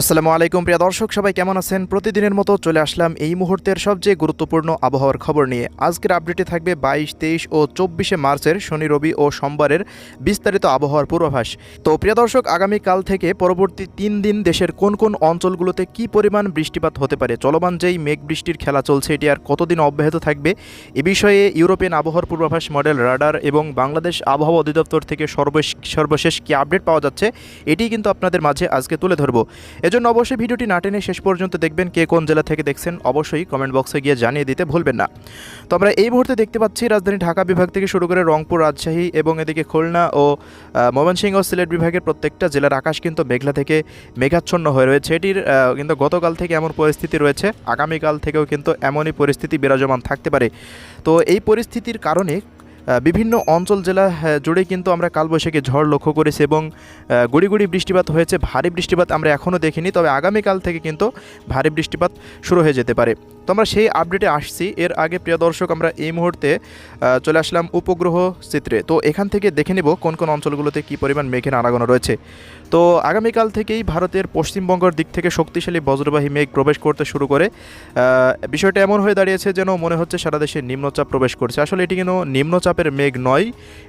আসসালামু আলাইকুম, প্রিয় দর্শক, সবাই কেমন আছেন? প্রতিদিনের মতো চলে আসলাম এই মুহূর্তের সবচেয়ে গুরুত্বপূর্ণ আবহাওয়ার খবর নিয়ে। আজকের আপডেটে থাকবে বাইশ, তেইশ ও চব্বিশে মার্চের শনি, রবি ও সোমবারের বিস্তারিত আবহাওয়ার পূর্বাভাস। তো, প্রিয় দর্শক, আগামীকাল থেকে পরবর্তী তিন দিন দেশের কোন কোন অঞ্চলগুলোতে কি পরিমাণ বৃষ্টিপাত হতে পারে? চলমান যেই মেঘ বৃষ্টির খেলা চলছে, এটি আর কতদিন অব্যাহত থাকবে? এ বিষয়ে ইউরোপিয়ান আবহাওয়ার পূর্বাভাস মডেল, রাডার এবং বাংলাদেশ আবহাওয়া অধিদপ্তর থেকে সর্বশেষ সর্বশেষ কি আপডেট পাওয়া যাচ্ছে এটি কিন্তু আপনাদের মাঝে আজকে তুলে ধরবো। এজন্য অবশ্যই ভিডিওটি না টেনে শেষ পর্যন্ত দেখবেন কে কোন জেলা থেকে দেখছেন। অবশ্যই কমেন্ট বক্সে গিয়ে জানিয়ে দিতে ভুলবেন না। তো আমরা এই মুহূর্তে দেখতে পাচ্ছি রাজধানী ঢাকা বিভাগ থেকে শুরু করে রংপুর, রাজশাহী এবং এদিকে খুলনা ও ময়মনসিংহ সিলেট বিভাগের প্রত্যেকটা জেলার আকাশ কিন্তু মেঘলা থেকে মেঘাচ্ছন্ন হয়ে রয়েছে। এটির কিন্তু গতকাল থেকে এমন পরিস্থিতি রয়েছে, আগামীকাল থেকেও কিন্তু এমনই পরিস্থিতি বিরাজমান থাকতে পারে। তো এই পরিস্থিতির কারণে বিভিন্ন অঞ্চল জেলা জুড়ে কিন্তু আমরা কালবৈশাখী ঝড় লক্ষ্য করেছি এবং গুড়ি গুড়ি বৃষ্টিপাত হয়েছে, ভারী বৃষ্টিপাত আমরা এখনও দেখিনি, তবে আগামীকাল থেকে কিন্তু ভারী বৃষ্টিপাত শুরু হয়ে যেতে পারে। তো আমরা সেই আপডেটে আসছি। এর আগে, প্রিয় দর্শক, আমরা এই মুহূর্তে চলে আসলাম উপগ্রহ চিত্রে। তো এখান থেকে দেখে নেব কোন কোন অঞ্চলগুলোতে কী পরিমাণ মেঘের আনাগোনা রয়েছে। তো আগামীকাল থেকেই ভারতের পশ্চিমবঙ্গের দিক থেকে শক্তিশালী বজ্রবাহী মেঘ প্রবেশ করতে শুরু করে। বিষয়টা এমন হয়ে দাঁড়িয়েছে যেন মনে হচ্ছে সারা দেশে নিম্নচাপ প্রবেশ করছে। আসলে এটি কিন্তু নিম্নচাপের মেঘ নয়,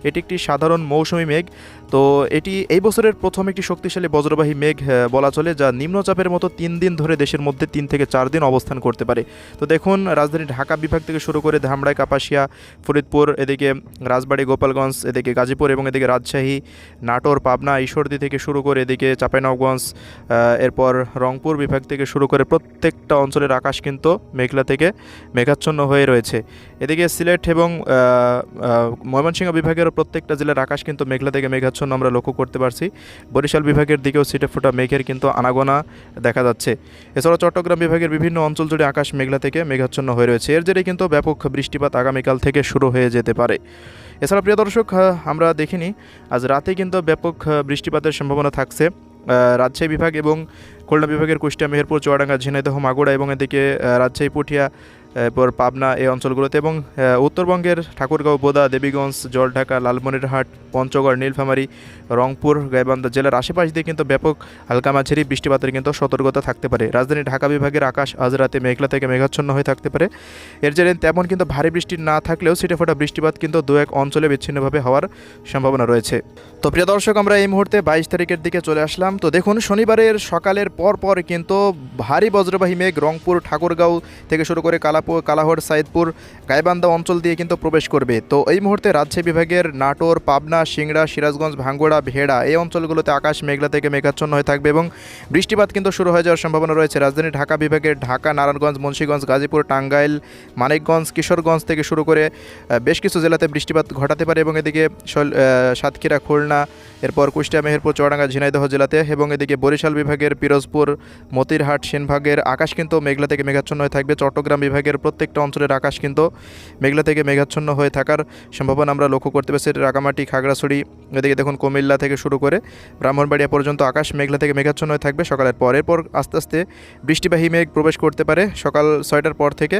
এটি একটি সাধারণ মৌসুমী মেঘ। তো এটি এই বছরের প্রথম একটি শক্তিশালী বজ্রবাহী মেঘ বলা চলে যা নিম্নচাপের মতো তিন দিন ধরে দেশের মধ্যে তিন থেকে চার দিন অবস্থান করতে পারে। তো দেখুন রাজধানী ঢাকা বিভাগ থেকে শুরু করে ধামড়ায় কাপাসিয়া ফরিদপুর এদিকে রাজবাড়ী গোপালগঞ্জ এদিকে গাজীপুর এবং এদিকে রাজশাহী নাটোর পাবনা ঈশ্বরদী থেকে শুরু করে এদিকে চাঁপাইনবাবগঞ্জ আহ, এরপর রংপুর বিভাগ থেকে শুরু করে প্রত্যেকটা অঞ্চলের আকাশ কিন্তু মেঘলা থেকে মেঘাচ্ছন্ন হয়ে রয়েছে। এদিকে সিলেট এবং ময়মনসিংহ বিভাগের প্রত্যেকটা জেলার আকাশ কিন্তু মেঘলা থেকে মেঘাচ্ছন্ন আমরা লক্ষ্য করতে পারছি। বরিশাল বিভাগের দিকেও সিটে ফোটা মেঘের কিন্তু আনাগোনা দেখা যাচ্ছে। এছাড়াও চট্টগ্রাম বিভাগের বিভিন্ন অঞ্চল জুড়ে আকাশ মেঘলা থেকে মেঘাচ্ছন্ন হয়ে রয়েছে। এর জেরে কিন্তু ব্যাপক বৃষ্টিপাত আগামীকাল থেকে শুরু হয়ে যেতে পারে। এছাড়া প্রিয় দর্শক আমরা দেখিনি, আজ রাতে কিন্তু ব্যাপক বৃষ্টিপাতের সম্ভাবনা থাকছে। রাজশাহী বিভাগ এবং খুলনা বিভাগের কুষ্টিয়া, মেহেরপুর, চুয়াডাঙ্গা, ঝিনাইদহ মাগুড়া এবং এদিকে রাজশাহী, পুঠিয়া এরপর পাবনা এই অঞ্চলগুলোতে এবং উত্তরবঙ্গের ঠাকুরগাঁও, বোদা, দেবীগঞ্জ, জলঢাকা, লালমনিরহাট, পঞ্চগড়, নীলফামারী, রংপুর, গাইবান্ধা জেলার আশেপাশ দিয়ে কিন্তু ব্যাপক হালকা মাঝারি বৃষ্টিপাতের কিন্তু সতর্কতা থাকতে পারে। রাজধানী ঢাকা বিভাগের আকাশ আজ রাতে মেঘলা থেকে মেঘাচ্ছন্ন হয়ে থাকতে পারে। এর জেরে তেমন কিন্তু ভারী বৃষ্টি না থাকলেও ছিটে ফোটা বৃষ্টিপাত কিন্তু দু এক অঞ্চলে বিচ্ছিন্নভাবে হওয়ার সম্ভাবনা রয়েছে। তো প্রিয় দর্শক, আমরা এই মুহূর্তে বাইশ তারিখের দিকে চলে আসলাম। তো দেখুন, শনিবারের সকালের পর পর কিন্তু ভারী বজ্রবাহী মেঘ রংপুর, ঠাকুরগাঁও থেকে শুরু করে কালাপুর কালাহর, সাইদপুর, গাইবান্ধা অঞ্চল দিয়ে কিন্তু প্রবেশ করবে। তো এই মুহূর্তে রাজশাহী বিভাগের নাটোর, পাবনা, সিংড়া, সিরাজগঞ্জ, ভাঙ্গুড়া, ভেড়া এই অঞ্চলগুলোতে আকাশ মেঘলা থেকে মেঘাচ্ছন্ন হয়ে থাকবে এবং বৃষ্টিপাত কিন্তু শুরু হয়ে যাওয়ার সম্ভাবনা রয়েছে। রাজধানী ঢাকা বিভাগের ঢাকা, নারায়ণগঞ্জ, মুন্সীগঞ্জ, গাজীপুর, টাঙ্গাইল, মানিকগঞ্জ, কিশোরগঞ্জ থেকে শুরু করে বেশ কিছু জেলাতে বৃষ্টিপাত ঘটাতে পারে এবং এদিকে সাতক্ষীরা, খুলনা, এরপর কুষ্টিয়া, মেহেরপুর, চুয়াডাঙ্গা, ঝিনাইদহ জেলাতে এবং এদিকে বরিশাল বিভাগের পিরোজপুর, মতিরহাট, সেনভাগের আকাশ কিন্তু মেঘলা থেকে মেঘাচ্ছন্ন হয়ে থাকবে। চট্টগ্রাম বিভাগের প্রত্যেকটা অঞ্চলের আকাশ কিন্তু মেঘলা থেকে মেঘাচ্ছন্ন হয়ে থাকার সম্ভাবনা আমরা লক্ষ্য করতে পারছি। রাগামাটি খাগড়াছড়ি, এদিকে দেখুন কুমিল্লা থেকে শুরু করে ব্রাহ্মণবাড়িয়া পর্যন্ত আকাশ মেঘলা থেকে মেঘাচ্ছন্ন হয়ে থাকবে। সকালের পর আস্তে আস্তে বৃষ্টিবাহী মেঘ প্রবেশ করতে পারে সকাল ছয়টার পর থেকে।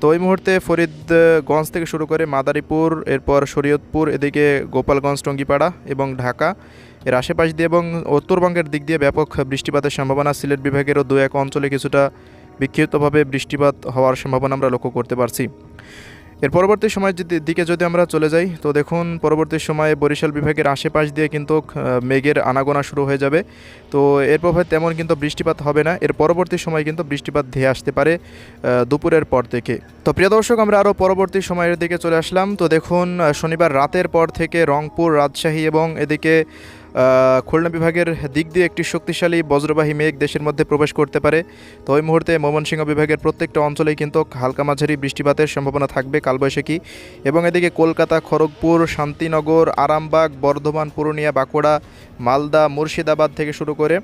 তো ওই মুহূর্তে ফরিদগঞ্জ থেকে শুরু করে মাদারীপুর, এরপর শরীয়তপুর, এদিকে গোপালগঞ্জ, টঙ্গিপাড়া এবং ঢাকা। এর আশেপাশ দিয়ে এবং উত্তরবঙ্গের দিক দিয়ে ব্যাপক বৃষ্টিপাতের সম্ভাবনা সিলেট বিভাগেরও দু এক অঞ্চলে কিছুটা বিক্ষিপ্তভাবে বৃষ্টিপাত হওয়ার সম্ভাবনা আমরা লক্ষ্য করতে পারছি। এর পরবর্তী সময়ের যদি- দিকে যদি আমরা চলে যাই, তো দেখুন পরবর্তী সময়ে বরিশাল বিভাগের আশেপাশ দিয়ে কিন্তু মেঘের আনাগোনা শুরু হয়ে যাবে। তো এর প্রভাবে তেমন কিন্তু বৃষ্টিপাত হবে না। এর পরবর্তী সময় কিন্তু বৃষ্টিপাত ধেয়ে আসতে পারে দুপুরের পর থেকে। তো প্রিয় দর্শক, আমরা আরও পরবর্তী সময়ের দিকে চলে আসলাম। তো দেখুন শনিবার রাতের পর থেকে রংপুর, রাজশাহী এবং এদিকে খুলনা বিভাগের দিক দিয়ে একটি শক্তিশালী, বজ্রবাহী মেঘ দেশের মধ্যে প্রবেশ করতে পারে। তো ওই মুহূর্তে ময়মনসিংহ বিভাগের প্রত্যেকটা অঞ্চলেই কিন্তু হালকা মাঝারি বৃষ্টিপাতের সম্ভাবনা থাকবে কালবৈশাখী। এবং এদিকে কলকাতা, খড়গপুর, শান্তিনগর, আরামবাগ, বর্ধমান, পুরুলিয়া, বাঁকুড়া, মালদা, মুর্শিদাবাদ থেকে শুরু করে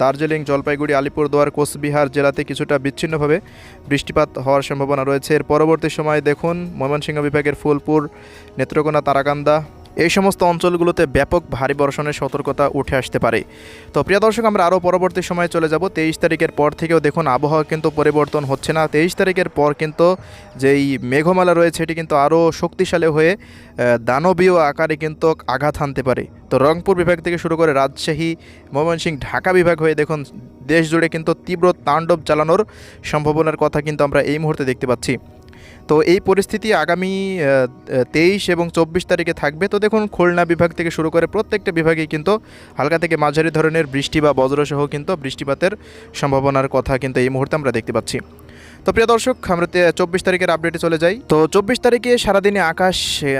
দার্জিলিং, জলপাইগুড়ি, আলিপুরদুয়ার, কোচবিহার জেলাতে কিছুটা বিচ্ছিন্নভাবে বৃষ্টিপাত হওয়ার সম্ভাবনা রয়েছে। এর পরবর্তী সময় দেখুন ময়মনসিংহ বিভাগের ফুলপুর, নেত্রকোনা, তারাকান্দা এই সমস্ত অঞ্চলগুলোতে ব্যাপক ভারী বর্ষণের সতর্কতা উঠে আসতে পারে। তো প্রিয় দর্শক, আমরা আরও পরবর্তী সময়ে চলে যাব। তেইশ তারিখের পর থেকেও দেখুন, আবহাওয়া কিন্তু পরিবর্তন হচ্ছে না। তেইশ তারিখের পর কিন্তু যেই মেঘমালা রয়েছে এটি কিন্তু আরও শক্তিশালী হয়ে দানবীয় আকারে কিন্তু আঘাত হানতে পারে। তো রংপুর বিভাগ থেকে শুরু করে রাজশাহী, ময়মনসিংহ, ঢাকা বিভাগ হয়ে দেখুন দেশ জুড়ে কিন্তু তীব্র তাণ্ডব চালানোর সম্ভাবনার কথা কিন্তু আমরা এই মুহূর্তে দেখতে পাচ্ছি। তো এই পরিস্থিতি আগামী তেইশ এবং চব্বিশ তারিখে থাকবে। তো দেখুন, খুলনা বিভাগ থেকে শুরু করে প্রত্যেকটা বিভাগেই কিন্তু হালকা থেকে মাঝারি ধরনের বৃষ্টি বা বজ্রসহ কিন্তু বৃষ্টিপাতের সম্ভাবনার কথা কিন্তু এই মুহূর্তে আমরা দেখতে পাচ্ছি। তো প্রিয় দর্শক, আমরা চব্বিশ তারিখের আপডেটে চলে যাই। তো চব্বিশ তারিখে সারাদিনে আকাশ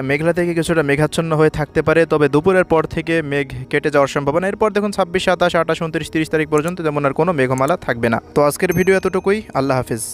মেঘলা থেকে কিছুটা মেঘাচ্ছন্ন হয়ে থাকতে পারে, তবে দুপুরের পর থেকে মেঘ কেটে যাওয়ার সম্ভাবনা। এরপর দেখুন, ছাব্বিশ, সাতাশ, আঠাশ, উনত্রিশ, তিরিশ তারিখ পর্যন্ত যেমন আর কোনো মেঘমালা থাকবে না। তো আজকের ভিডিও এতটুকুই। আল্লাহ হাফিজ।